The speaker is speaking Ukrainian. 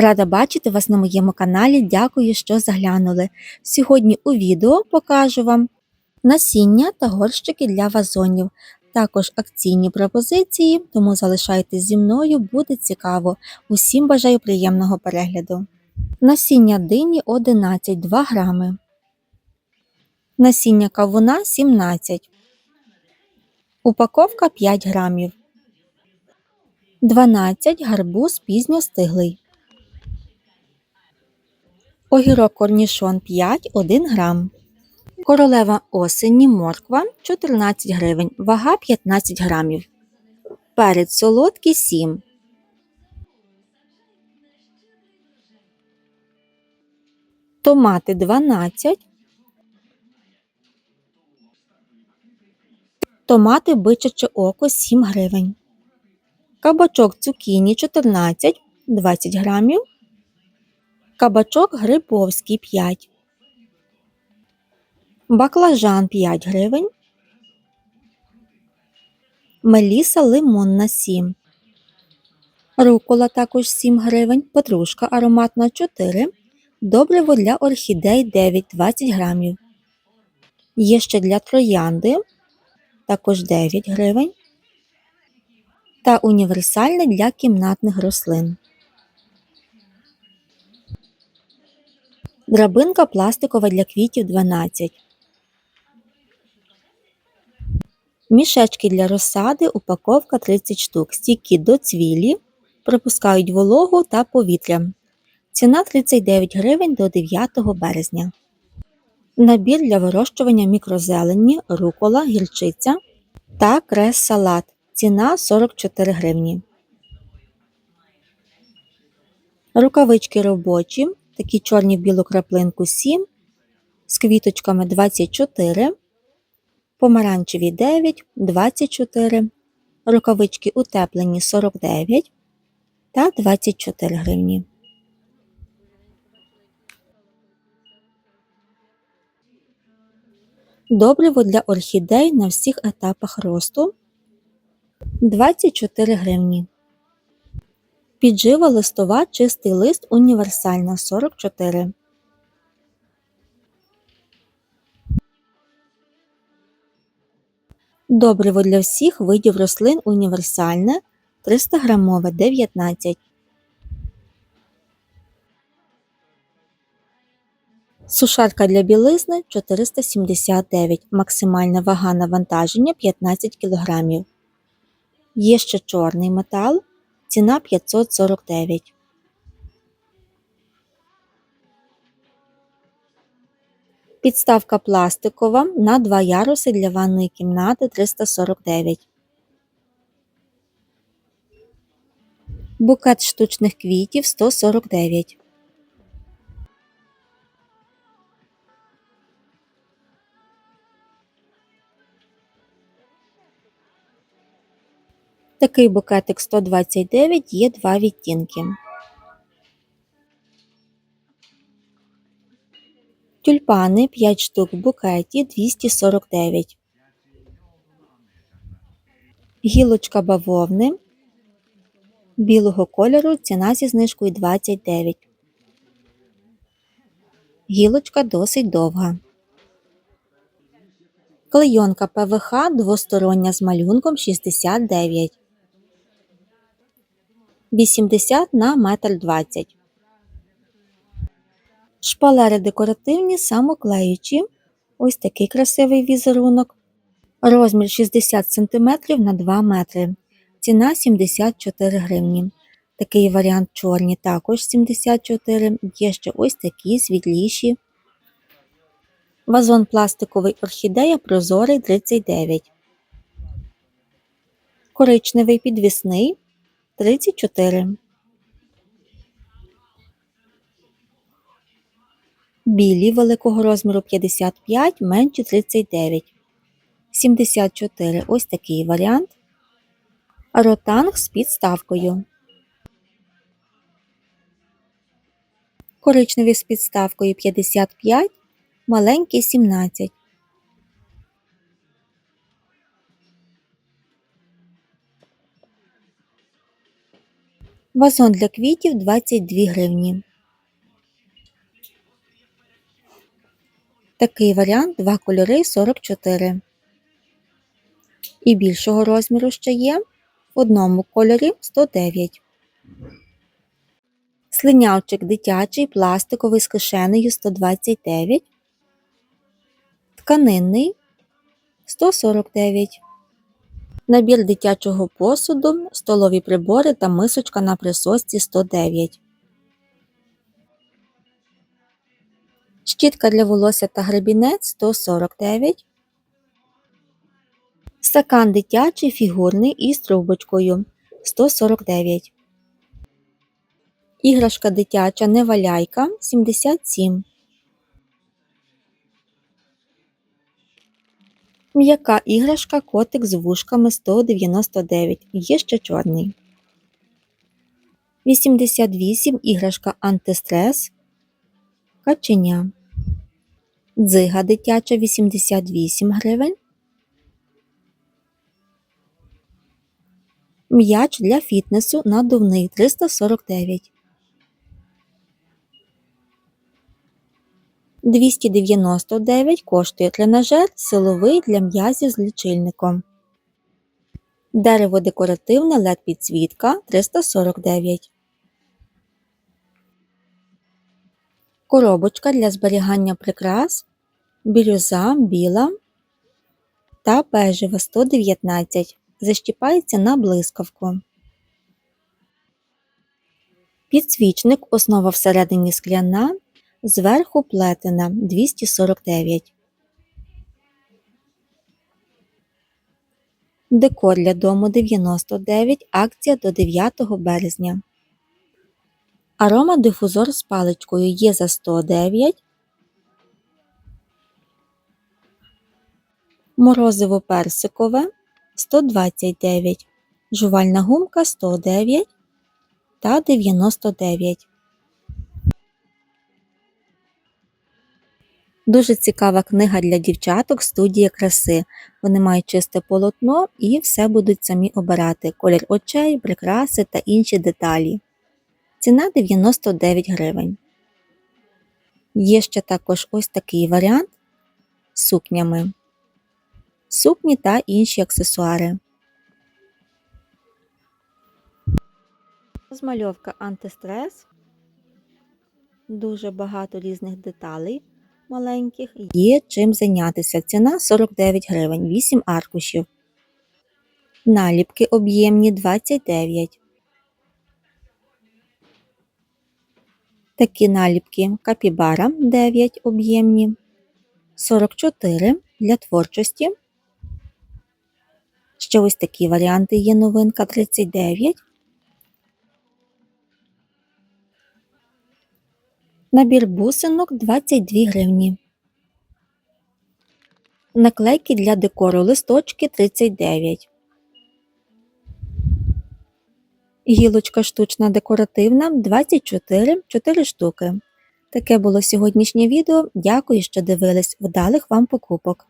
Рада бачити вас на моєму каналі. Дякую, що заглянули. Сьогодні у відео покажу вам насіння та горщики для вазонів. Також акційні пропозиції, тому залишайтесь зі мною, буде цікаво. Усім бажаю приємного перегляду. Насіння дині 11 2 грами. Насіння кавуна 17. Упаковка 5 грамів. 12 гарбуз пізньостиглий. Огірок корнішон 5 1 грам. Королева осені морква 14 гривень, вага 15 грамів. Перець солодкий 7. Томати 12. Томати бичаче око 7 гривень. Кабачок цукіні 14 20 грамів. Кабачок грибовський 5. Баклажан 5 гривень. Меліса лимонна 7. Рукола також 7 гривень. Петрушка ароматна 4. Добриво для орхідей 9 20 грамів. Є ще для троянди також 9 гривень. Та універсальне для кімнатних рослин. Драбинка пластикова для квітів 12. Мішечки для розсади, упаковка 30 штук. Стійкі до цвілі, пропускають вологу та повітря. Ціна 39 гривень до 9 березня. Набір для вирощування мікрозелені, рукола, гірчиця та крес-салат. Ціна 44 гривні. Рукавички робочі, такі чорні в білу краплинку 7, з квіточками 24, помаранчеві 9, 24, рукавички утеплені 49 та 24 гривні. Добриво для орхідей на всіх етапах росту 24 гривні. Піджива листова чистий лист універсальна 44. Добриво для всіх видів рослин універсальне 300 грамове 19. Сушарка для білизни 479, максимальна вага навантаження 15 кг. Є ще чорний метал, ціна 549. Підставка пластикова на два яруси для ванної кімнати 349. Букет штучних квітів 149. Такий букетик 129 є два відтінки. Тюльпани 5 штук в букеті 249. Гілочка бавовни білого кольору ціна зі знижкою 29. Гілочка досить довга. Клейонка ПВХ двостороння з малюнком 69. 80 на 1,20 м. Шпалери декоративні, самоклеючі. Ось такий красивий візерунок. Розмір 60 см на 2 метри. Ціна 74 гривні. Такий варіант чорні також 74 Є ще ось такі світліші. Вазон пластиковий орхідея прозорий 39. Коричневий підвісний 34. Білі великого розміру 55, менші 39. 74. Ось такий варіант. Ротанг з підставкою. Коричневий з підставкою 55, маленький 17. Вазон для квітів 22 гривні. Такий варіант два кольори 44. І більшого розміру ще є в одному кольорі 109. Слинявчик дитячий, пластиковий з кишенею 129. Тканинний 149. Набір дитячого посуду, столові прибори та мисочка на присосці 109. Щітка для волосся та гребінець 149. Стакан дитячий фігурний із трубочкою 149. Іграшка дитяча неваляйка 77. М'яка іграшка котик з вушками 199. Є ще чорний. 88 іграшка антистрес. Каченя. Дзига дитяча 88 гривень. М'яч для фітнесу надувний 349. 299 коштує тренажер силовий для м'язів з лічильником. Дерево декоративне LED підсвітка 349. Коробочка для зберігання прикрас бірюза біла та бежева 119. Защіпається на блискавку. Підсвічник основа всередині скляна, зверху плетена 249. Декор для дому 99, акція до 9 березня. Арома дифузор з паличкою є за 109. Морозиво персикове 129, жувальна гумка 109 та 99. Дуже цікава книга для дівчаток студія краси. Вони мають чисте полотно і все будуть самі обирати колір очей, прикраси та інші деталі. Ціна 99 гривень. Є ще також ось такий варіант сукнями. Сукні та інші аксесуари. Розмальовка антистрес. Дуже багато різних деталей маленьких. Є чим зайнятися. Ціна 49 гривень, 8 аркушів. Наліпки об'ємні 29. Такі наліпки капібара 9 об'ємні. 44 для творчості. Ще ось такі варіанти є новинка 39. Набір бусинок 22 гривні. Наклейки для декору листочки 39. Гілочка штучна декоративна 24 4 штуки. Таке було сьогоднішнє відео. Дякую, що дивились. Вдалих вам покупок!